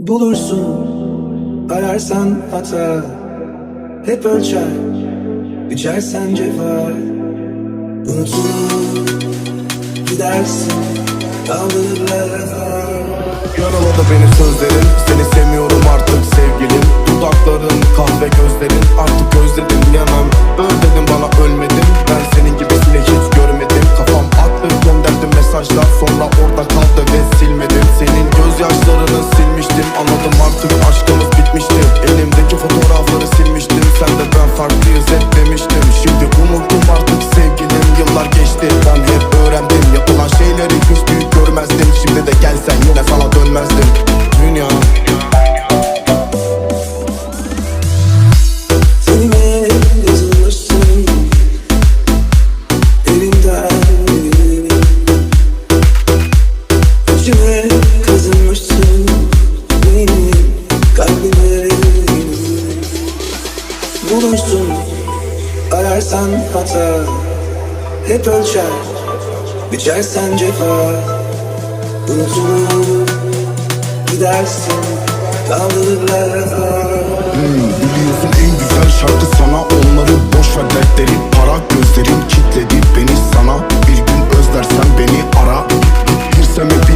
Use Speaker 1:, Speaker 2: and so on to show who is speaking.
Speaker 1: Bulursun ararsan hata. Hep ölçer biçersen cefa Unutur gidersin kaldırırlar.
Speaker 2: Yaraladı beni sözlerin. Seni sevmiyorum artık sevgilim. Dudakların kahve gözlerin. Artık Şimdi de gelsen yine sana dönmezdim. Dünya.
Speaker 1: Kazınmışsın. Benim Bulursun ararsan hata. Hep ölçer. Biçersen cefa Unutur gidersin kaldırırlar
Speaker 2: Biliyorsun en güzel şarkı sana Onları boş ver dertleri Para gözlerin kitledi. Beni sana Bir gün özlersen beni ara. Bir sene